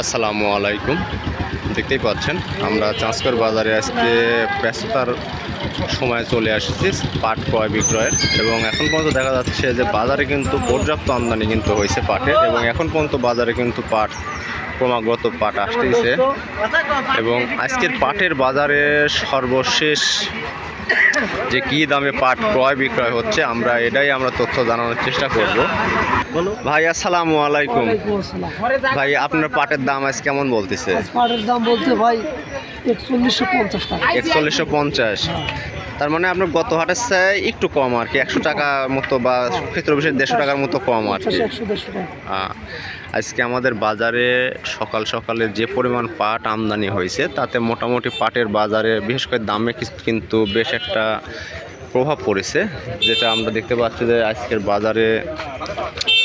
আসসালামু আলাইকুম। দেখতেই পাচ্ছেন, আমরা চাঁচকর বাজারে আজকে ব্যস্ততার সময় চলে আসছি পাট ক্রয় বিক্রয়ের। এবং এখন পর্যন্ত দেখা যাচ্ছে যে বাজারে কিন্তু পর্যাপ্ত আমদানি কিন্তু হয়েছে পাটের এবং এখন পর্যন্ত বাজারে কিন্তু পাট, ক্রমাগত পাট আসতেইছে এবং আজকের পাটের বাজারে সর্বশেষ যে কি দামে পাট ক্রয় বিক্রয় হচ্ছে আমরা এটাই আমরা তথ্য জানানোর চেষ্টা করব। ভাই আসসালাম আলাইকুম। ভাই আপনার পাটের দাম আজ কেমন বলতেছে? পাটের দাম বলতে ভাই একচল্লিশশো পঞ্চাশ টাকা। একচল্লিশশো পঞ্চাশ। তার মানে আপনার গত হাটের চাই একটু কম আর কি একশো টাকা মতো বা ক্ষেত্র বিশেষ দেড়শো টাকার মতো কম আর কি। আজকে আমাদের বাজারে সকাল সকালে যে পরিমাণ পাট আমদানি হয়েছে তাতে মোটামুটি পাটের বাজারে বিশেষ করে দামে কিন্তু বেশ একটা প্রভাব পড়েছে যেটা আমরা দেখতে পাচ্ছি যে আজকের বাজারে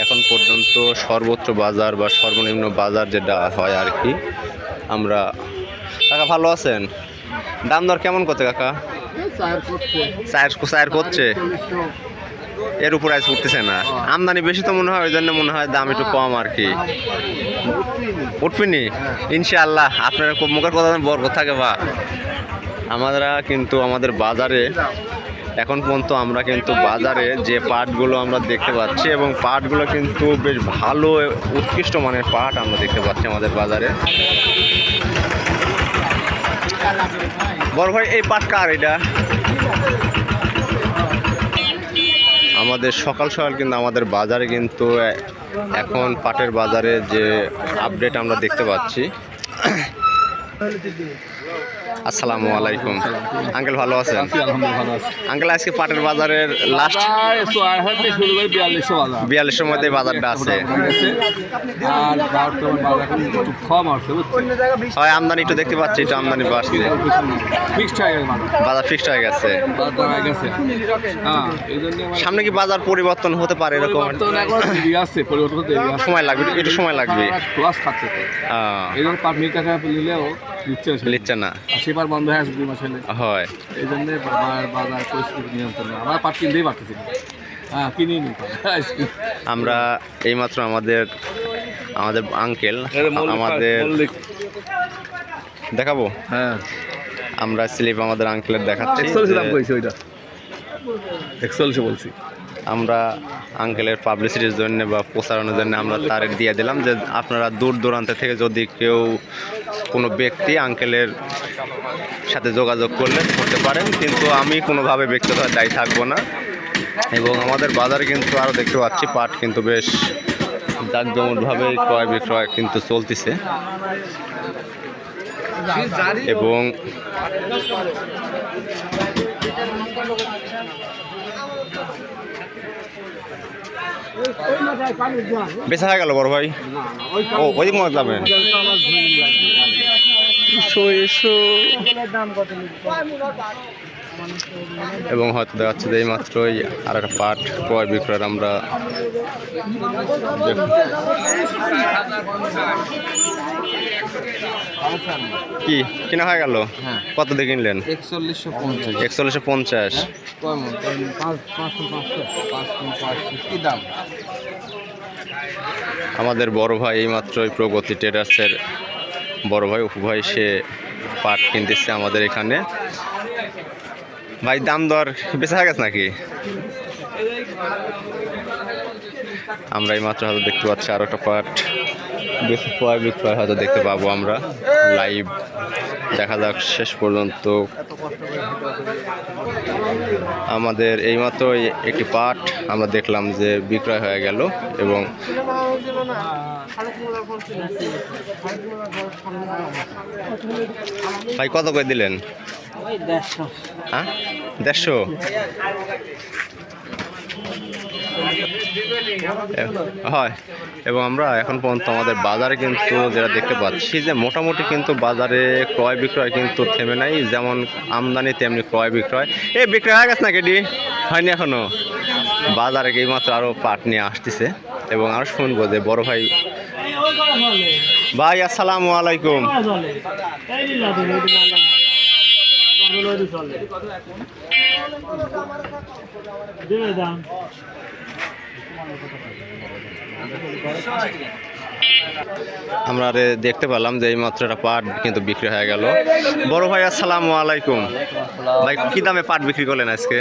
এখন পর্যন্ত সর্বোচ্চ বাজার বা সর্বনিম্ন বাজার যেটা হয় আর কি আমরা কাকা ভালো আছেন? দাম দর কেমন করতে কাকা? চায়ের করছে। এর উপর আজ উঠতেছে না। আমদানি বেশি তো মনে হয় ওই জন্য মনে হয় দাম একটু কম আর কি। উঠবিনি ইনশাআল্লাহ। আপনারা মুখের কথা বরকত থাকে বা। আমরা কিন্তু আমাদের বাজারে, এখন পর্যন্ত আমরা কিন্তু বাজারে যে পাটগুলো আমরা দেখতে পাচ্ছি এবং পাটগুলো কিন্তু বেশ ভালো উৎকৃষ্ট মানের পাট আমরা দেখতে পাচ্ছি আমাদের বাজারে। বড় ভাই, এই পাট কার এটা? আমাদের সকাল সকাল কিন্তু আমাদের বাজারে কিন্তু এখন পাটের বাজারে যে আপডেট আমরা দেখতে পাচ্ছি আসসালামু আলাইকুম। আঙ্কেল ভালো আছেন? আঙ্কেল আজকে পাটের বাজারের লাস্ট বিয়াল্লিশের মধ্যে বাজারটা আছে। হয় আমদানি একটু দেখতে পাচ্ছি একটু আমদানি বাড়ছে। হয়ে বাজার। ফিক্সড হয়ে গেছে। হয়ে হ্যাঁ সামনে কি বাজার পরিবর্তন হতে পারে এরকম? সময় লাগবে একটু সময় লাগবে। ক্লাস খাচ্ছে তো। আহ, এই জন্য পাট মিল টাকা নিলেও না। সেবার বন্ধ হয়ে আছে দুই মাস হলে? এই জন্য বাজার বাজার পরিস্থিতি নিয়ন্ত্রণ আমরা পাট কিনতেই পারতেছি না। কিনি নি পাট। আমরা এইমাত্র আমাদের আমাদের আঙ্কেল আমাদের দেখাবো? হ্যাঁ। আমরা স্লিপ আমাদের আঙ্কেলের দেখাচ্ছি একচল্লিশ বলছি। আমরা আঙ্কেলের পাবলিসিটির জন্য বা প্রচারণের জন্য আমরা তার দিয়ে দিলাম যে আপনারা দূর দূরান্ত থেকে যদি কেউ কোনো ব্যক্তি আঙ্কেলের সাথে যোগাযোগ করলে করতে পারেন, কিন্তু আমি কোনোভাবে ব্যক্তিগত দায়ী থাকব না। এবং আমাদের বাজার কিন্তু আরও দেখতে পাচ্ছি, পাট কিন্তু বেশ জাঁকজমটভাবে ক্রয় বিক্রয় কিন্তু চলতেছে। এবং বেচা হয়ে গেল বড় ভাই? ও ওইদিক মনে যাবেন এসো এসো। এবং হয়তো দেখা যাচ্ছে যে এই মাত্রই আর একটা পাট ক্রয় বিক্রয়ের আমরা কি? কিনা হয়ে গেল? হ্যাঁ। কত দিয়ে কিনলেন? একচল্লিশশো পঞ্চাশ। আমাদের বড় ভাই এই এইমাত্রই প্রগতি ট্রেডার্সের বড় ভাই উপ ভাই, সে পাট কিনতেছে আমাদের এখানে। ভাই, দাম দর বেচা গেছে নাকি? আমরা এই মাত্র হয়তো দেখতে পাচ্ছি আরও একটা পাট। বেশি ক্রয় বিক্রয় হয়তো দেখতে পাবো আমরা। লাইভ দেখা যাক শেষ পর্যন্ত। আমাদের এইমাত্র একটি পাট আমরা দেখলাম যে বিক্রয় হয়ে গেল এবং ভাই, কত করে দিলেন? হ্যাঁ? দেড়শো? হয় এবং আমরা এখন পর্যন্ত আমাদের বাজারে কিন্তু যেটা দেখতে পাচ্ছি যে মোটামুটি কিন্তু বাজারে ক্রয় বিক্রয় কিন্তু থেমে নাই যেমন আমদানি তেমনি ক্রয় বিক্রয় এ বিক্রয় হয়ে গেছে না কেডি হয়নি এখনও বাজারে এইমাত্র আরও পাট নিয়ে আসতেছে এবং আরও শুনব যে বড় ভাই ভাই আসসালামু আলাইকুম দাম আমরা আরে দেখতে পেলাম যে এই মাত্র একটা পাট কিন্তু বিক্রি হয়ে গেল। বড় ভাই আসসালামু আলাইকুম। ভাই কি দামে পাট বিক্রি করলেন আজকে?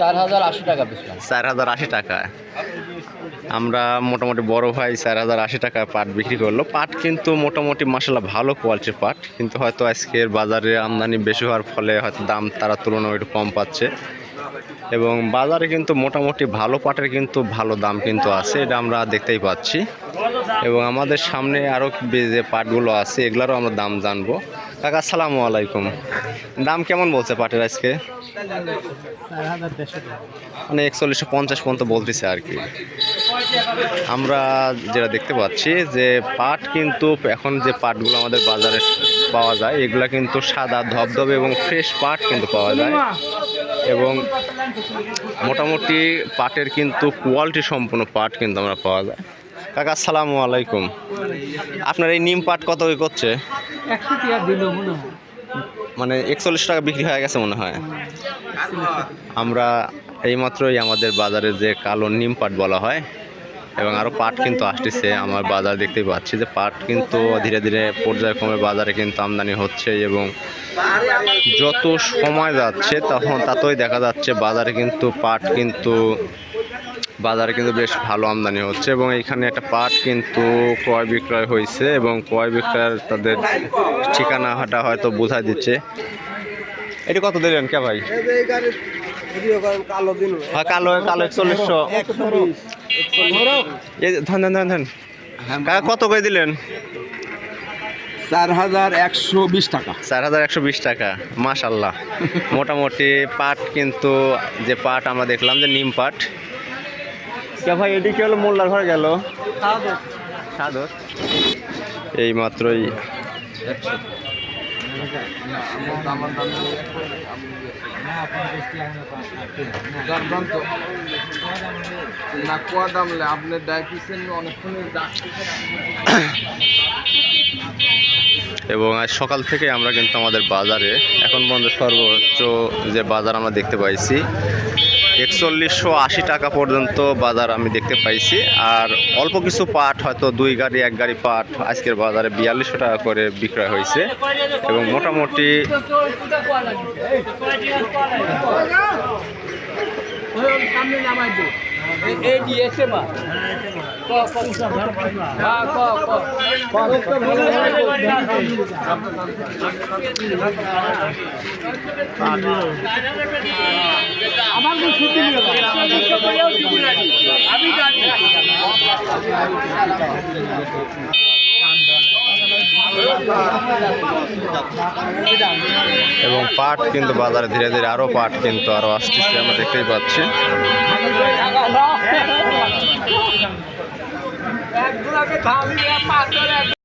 চার হাজার আশি টাকা চার হাজার আশি টাকা। আমরা মোটামুটি বড় ভাই চার হাজার আশি টাকা পাট বিক্রি করল। পাট কিন্তু মোটামুটি মশলা ভালো কোয়ালিটির পাট। কিন্তু হয়তো আজকের বাজারে আমদানি বেশি হওয়ার ফলে হয়তো দাম তারা তুলনায় একটু কম পাচ্ছে। এবং বাজারে কিন্তু মোটামুটি ভালো পাটের কিন্তু ভালো দাম কিন্তু আছে, এটা আমরা দেখতেই পাচ্ছি। এবং আমাদের সামনে আরও যে পাটগুলো আছে, এগুলোরও আমরা দাম জানব। কাকা, আসসালামু আলাইকুম। দাম কেমন বলছে পাটের আজকে? মানে একচল্লিশশো পঞ্চাশ পর্যন্ত বলতেছে আর কি। আমরা যেটা দেখতে পাচ্ছি যে পাট কিন্তু এখন যে পাটগুলো আমাদের বাজারে পাওয়া যায়, এগুলা কিন্তু সাদা ধবধবে এবং ফ্রেশ পাট কিন্তু পাওয়া যায়। এবং মোটামুটি পাটের কিন্তু কোয়ালিটি সম্পূর্ণ পাট কিন্তু আমরা পাওয়া যায়। কাকা, আসসালামু আলাইকুম। আপনার এই নিম পাট কত করছে? মানে একচল্লিশ টাকা বিক্রি হয়ে গেছে মনে হয়। আমরা এইমাত্রই আমাদের বাজারে যে কালো নিম পাট বলা হয় এবং আরও পাট কিন্তু আসতেছে, আমার বাজার দেখতেই পাচ্ছি যে পাট কিন্তু ধীরে ধীরে পর্যায়ক্রমে বাজারে কিন্তু আমদানি হচ্ছে এবং যত সময় যাচ্ছে তখন তাতেই দেখা যাচ্ছে বাজারে কিন্তু পাট কিন্তু, বাজারে কিন্তু বেশ ভালো আমদানি হচ্ছে এবং এইখানে একটা পাট কিন্তু ক্রয় বিক্রয় হয়েছে এবং ক্রয় বিক্রয়ের তাদের ঠিকানা হাটা হয়তো বোঝাই দিচ্ছে। এটি কত দিলেন কে ভাই? কালো দিন হ্যাঁ কালো কালো একচল্লিশশো। ধান ধান ধান ধান কত করে দিলেন? চার হাজার একশো বিশ টাকা। চার হাজার একশো বিশ টাকা মাশাল্লাহ। মোটামুটি পাট কিন্তু যে পাট আমরা দেখলাম যে নিম পাট। কে ভাই এটি কি হলো মোল্লার ঘরে গেল? সাদর। এই মাত্রই না দামলে এবং আজ সকাল থেকে আমরা কিন্তু আমাদের বাজারে এখন পর্যন্ত সর্বোচ্চ যে বাজার আমরা দেখতে পাইছি একচল্লিশশো আশি টাকা পর্যন্ত বাজার আমি দেখতে পাইছি আর অল্প কিছু পাট হয়তো দুই গাড়ি এক গাড়ি পাট আজকের বাজারে বিয়াল্লিশশো টাকা করে বিক্রয় হয়েছে এবং মোটামুটি সামনে এবং পাট কিন্তু বাজারে ধীরে ধীরে আরও পাট কিন্তু আরও আসতেছে আমরা দেখতেই পাচ্ছি। এক